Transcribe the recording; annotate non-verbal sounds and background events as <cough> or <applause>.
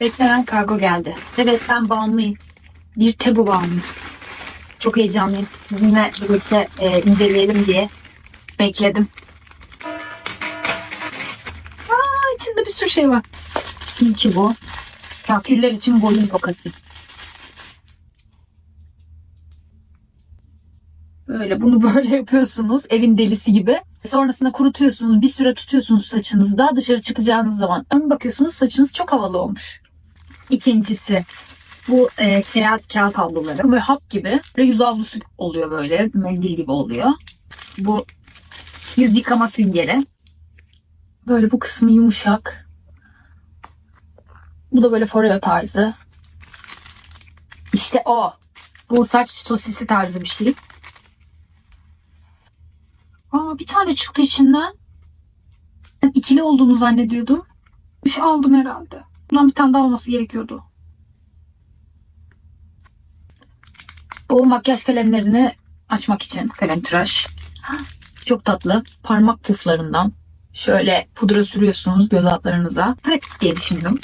Beklenen kargo geldi. Evet ben bağımlıyım. Bir tebu bağımlısı. Çok heyecanlıyım. Sizinle birlikte e, inceleyelim diye bekledim. Aa, içinde bir sürü şey var. İlki bu. Kafirler için boyun tokası. Böyle bunu <laughs> böyle yapıyorsunuz evin delisi gibi. Sonrasında kurutuyorsunuz bir süre tutuyorsunuz saçınızda dışarı çıkacağınız zaman. Ön bakıyorsunuz saçınız çok havalı olmuş. İkincisi bu e, seyahat kağıt havluları. Böyle hap gibi. Böyle yüz havlusu oluyor böyle. Mendil gibi oluyor. Bu yüz yıkama süngeri. Böyle bu kısmı yumuşak. Bu da böyle foreo tarzı. İşte o. Bu saç sosisi tarzı bir şey. Aa, bir tane çıktı içinden. Ben ikili olduğunu zannediyordum. Bir şey aldım herhalde. Bundan bir tane daha olması gerekiyordu. Bu makyaj kalemlerini açmak için kalem tıraş. Çok tatlı. Parmak puflarından şöyle pudra sürüyorsunuz göz altlarınıza. Pratik diye düşündüm.